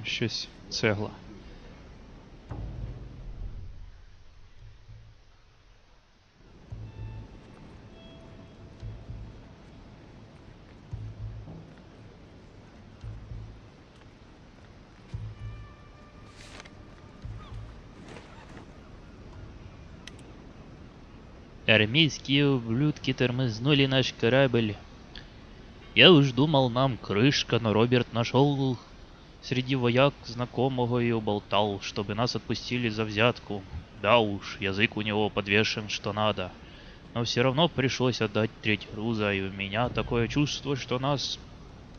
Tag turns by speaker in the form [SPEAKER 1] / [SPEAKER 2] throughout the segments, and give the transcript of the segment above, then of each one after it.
[SPEAKER 1] Там щось цегла.
[SPEAKER 2] Армейские ублюдки тормознули наш корабль. Я уж думал, нам крышка, но Роберт нашел среди вояк знакомого и уболтал, чтобы нас отпустили за взятку. Да уж, язык у него подвешен что надо. Но все равно пришлось отдать треть груза, и у меня такое чувство, что нас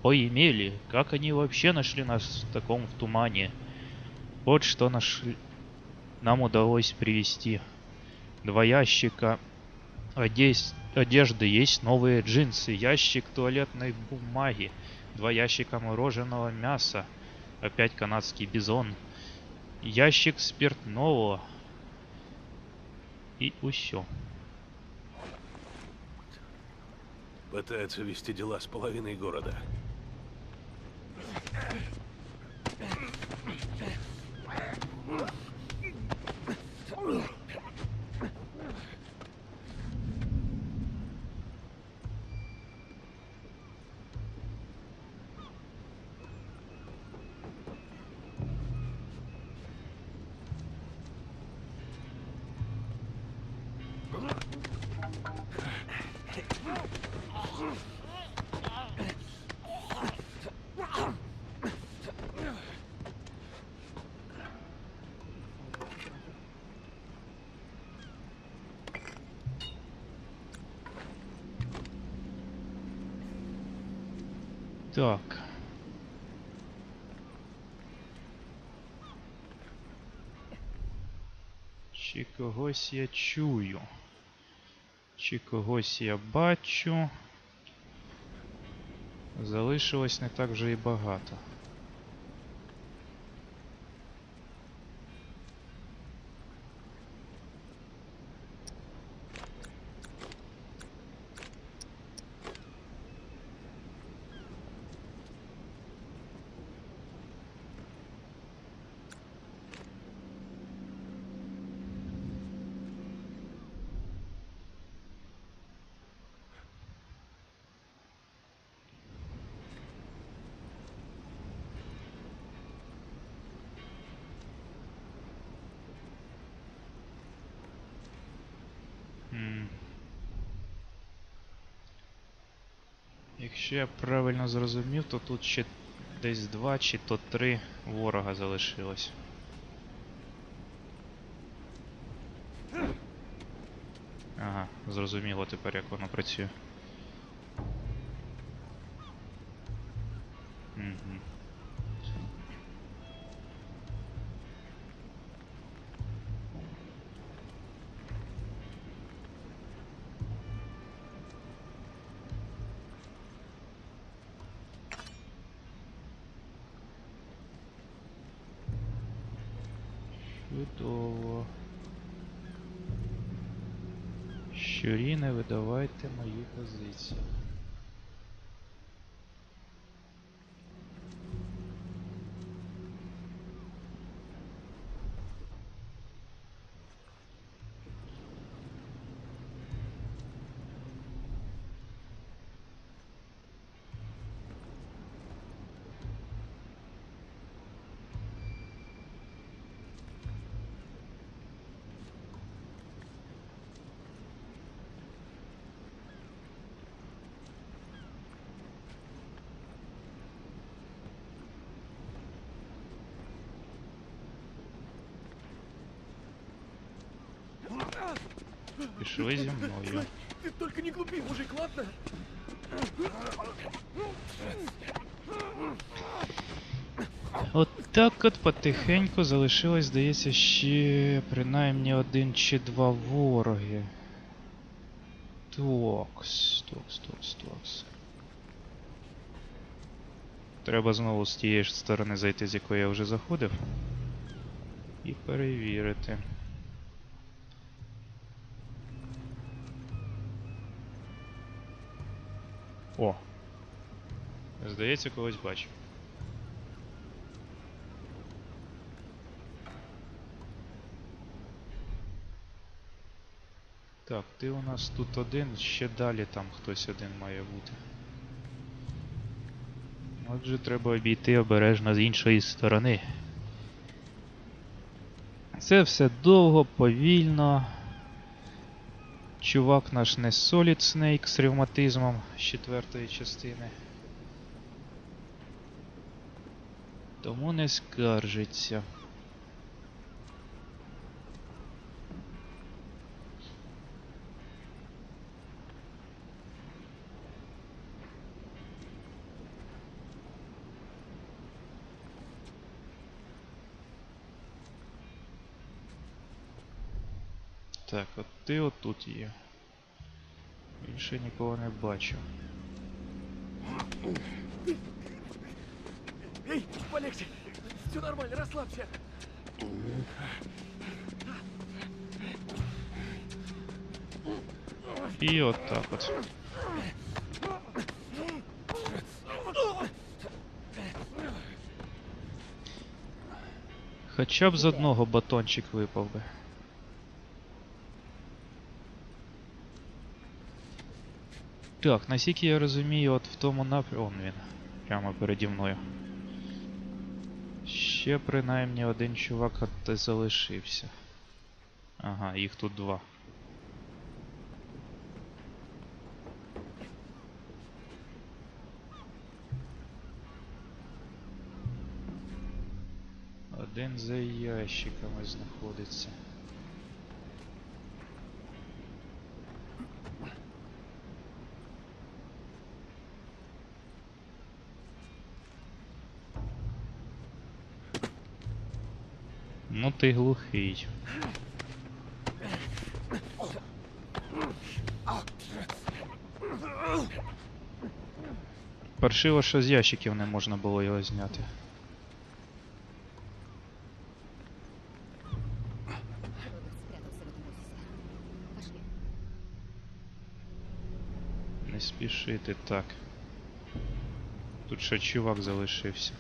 [SPEAKER 2] поимели. Как они вообще нашли нас в таком в тумане? Вот что нашли... нам удалось привести. Два ящика одес- одежды, есть новые джинсы, ящик туалетной бумаги, два ящика мороженого мяса, опять канадский бизон, ящик спиртного и усё.
[SPEAKER 3] Пытается вести дела с половиной города.
[SPEAKER 1] Так. Чи когось я чую. Чи когось я бачу. Залишилось не так вже і багато. Якщо я правильно зрозумів, то тут ще десь два чи то три ворога залишилось. Ага, зрозуміло тепер, як воно працює. Чудово. Щурі, не видавайте мою позицію. Пішли зі мною.
[SPEAKER 3] Ты только не глупи, мужик, ладно?
[SPEAKER 1] От так от потихеньку залишилось, здається, ще принаймні один чи два вороги. Токс, токс, токс, токс. Треба знову з тієї ж сторони зайти, з якої я вже заходив. І перевірити. О, Здається, когось бачу. Так, ти у нас тут один, ще далі там хтось один має бути. Отже, треба обійти обережно з іншої сторони. Це все довго, повільно. Чувак наш не Solid Snake з ревматизмом четвертої частини. Тому не скаржиться. Так, от ти отут є. Більше нікого не бачу.
[SPEAKER 4] Эй, полегче! Все нормально, расслабься!
[SPEAKER 1] І от так от. Хоча б з одного батончик випав би. Так, наскільки я розумію, от в тому напрямку. Он він. Прямо переді мною. Ще принаймні один чувак от залишився. Ага, їх тут два. Один за ящиками знаходиться. Ну ти глухий. Паршиво, що з ящиків не можна було його зняти. Не спішити так. Тут ще чувак залишився.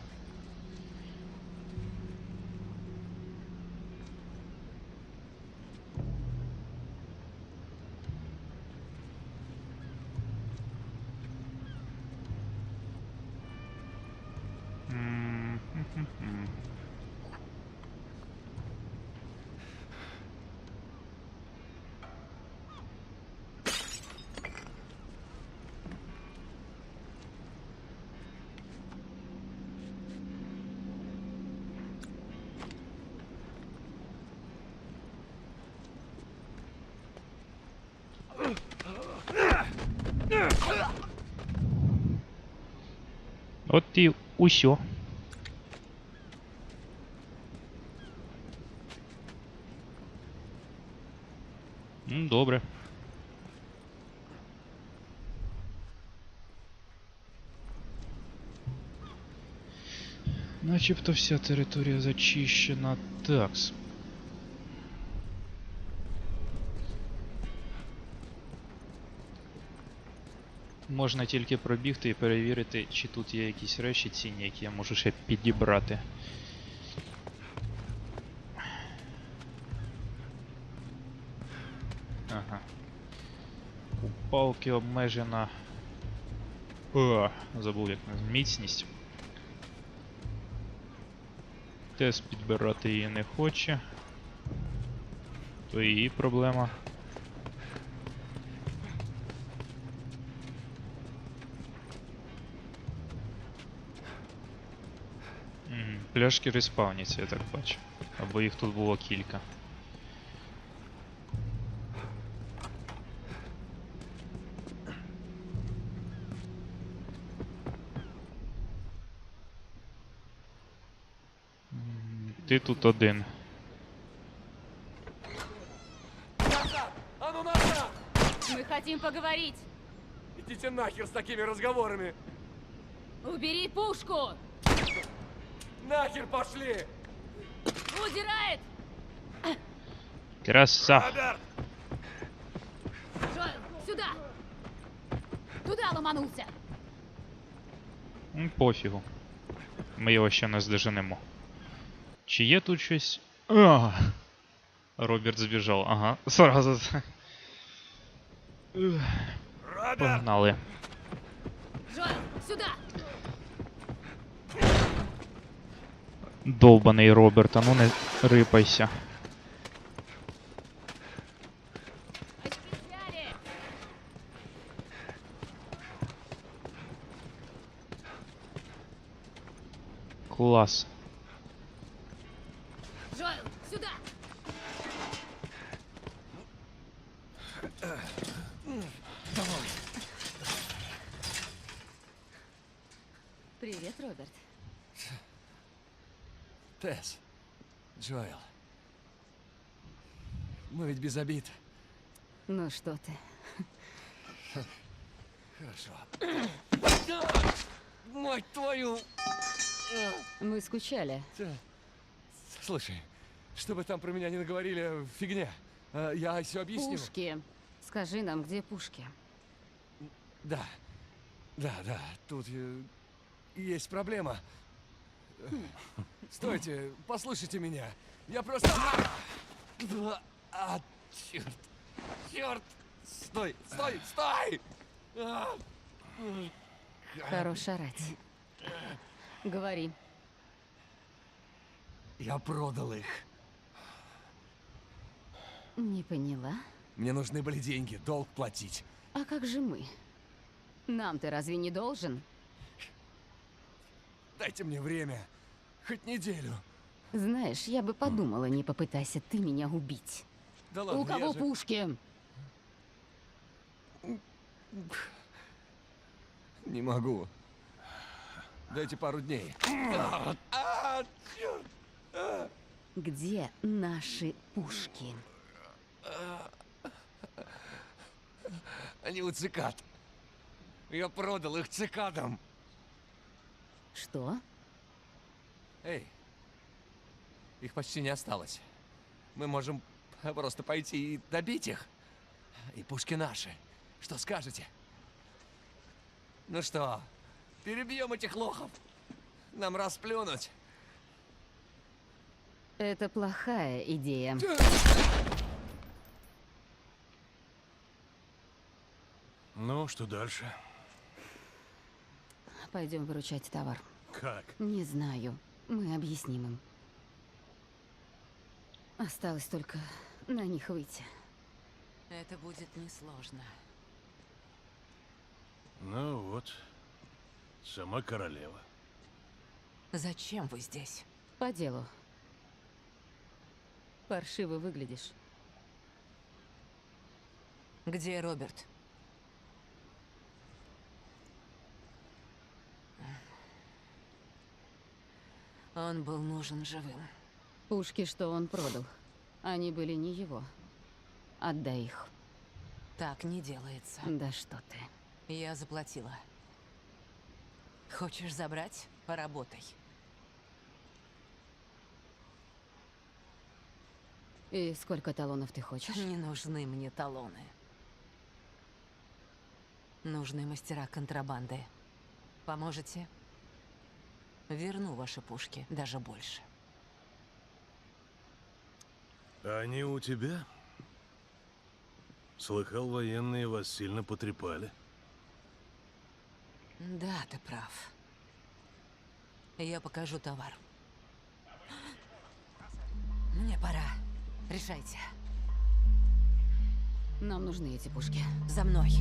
[SPEAKER 1] От і усьо. М, Добре. Начебто вся територія зачищена. Такс. Можна тільки пробігти і перевірити, чи тут є якісь речі цінні, які я можу ще підібрати. Ага. У палки обмежена. О, забув як називається. Міцність. Тес підбирати її не хоче. То її проблема. Пляшки респавняться, я так бачу. Або їх тут було кілька. Ти тут один.
[SPEAKER 4] А ну назад!
[SPEAKER 5] Мы хотим поговорить.
[SPEAKER 4] Идите нахер с такими разговорами!
[SPEAKER 5] Убери пушку!
[SPEAKER 4] Нахер пошли!
[SPEAKER 5] Удирает!
[SPEAKER 1] Краса!
[SPEAKER 4] Роберт!
[SPEAKER 5] Джоэл, сюда! Туда ломанулся!
[SPEAKER 1] М, Пофігу. Ми його ще не здоженемо. Чи є тут щось. А! Роберт збіжав, ага. Сразу. Ух, Погнали.
[SPEAKER 5] Жоэл, сюда!
[SPEAKER 1] Довбаний Роберт, а ну не рипайся.
[SPEAKER 5] Очки сняли!
[SPEAKER 1] Клас.
[SPEAKER 5] Жоэл, сюда! Привет, Роберт.
[SPEAKER 4] Тесс, Джоэл. Мы ведь без обид.
[SPEAKER 5] Ну что ты?
[SPEAKER 4] Хорошо. Мать твою!
[SPEAKER 5] Мы скучали.
[SPEAKER 4] Т- Слушай, что бы там про меня не наговорили, фигня. А, Я все объясню.
[SPEAKER 5] Пушки. Скажи нам, где пушки?
[SPEAKER 4] Да, да, да, тут э, есть проблема. Стойте, послушайте меня. Я просто... А, а, черт, черт! Стой, стой, стой! А,
[SPEAKER 5] Хорош орать. Говори.
[SPEAKER 4] Я продал их.
[SPEAKER 5] Не поняла.
[SPEAKER 4] Мне нужны были деньги, долг платить.
[SPEAKER 5] А как же мы? Нам ты разве не должен?
[SPEAKER 4] Дайте мне время. Хоть неделю.
[SPEAKER 5] Знаешь, я бы подумала, не попытайся ты меня убить.
[SPEAKER 4] Да ладно,
[SPEAKER 5] У кого
[SPEAKER 4] же-
[SPEAKER 5] пушки?
[SPEAKER 4] Не могу. Дайте пару дней.
[SPEAKER 5] Где наши пушки?
[SPEAKER 4] Они у цикад. Я продал их цикадам.
[SPEAKER 5] Что?
[SPEAKER 4] Эй, их почти не осталось. Мы можем просто пойти и добить их. И пушки наши. Что скажете? Ну что, перебьем этих лохов? Нам расплюнуть.
[SPEAKER 5] Это плохая идея.
[SPEAKER 3] Ну, что дальше?
[SPEAKER 5] Пойдем выручать товар.
[SPEAKER 3] Как?
[SPEAKER 5] Не знаю. Мы объясним им. Осталось только на них выйти.
[SPEAKER 6] Это будет несложно.
[SPEAKER 3] Ну вот, сама королева.
[SPEAKER 6] Зачем вы здесь?
[SPEAKER 5] По делу. Паршиво выглядишь.
[SPEAKER 6] Где Роберт? Он был нужен живым.
[SPEAKER 5] Пушки, что он продал. Они были не его. Отдай их.
[SPEAKER 6] Так не делается.
[SPEAKER 5] Да что ты.
[SPEAKER 6] Я заплатила. Хочешь забрать? Поработай.
[SPEAKER 5] И сколько талонов ты хочешь?
[SPEAKER 6] Не нужны мне талоны. Нужны мастера контрабанды. Поможете? Верну ваши пушки, даже больше.
[SPEAKER 3] Они у тебя? Слыхал, военные вас сильно потрепали.
[SPEAKER 6] Да, ты прав. Я покажу товар. Мне пора. Решайте.
[SPEAKER 5] Нам нужны эти пушки.
[SPEAKER 6] За мной.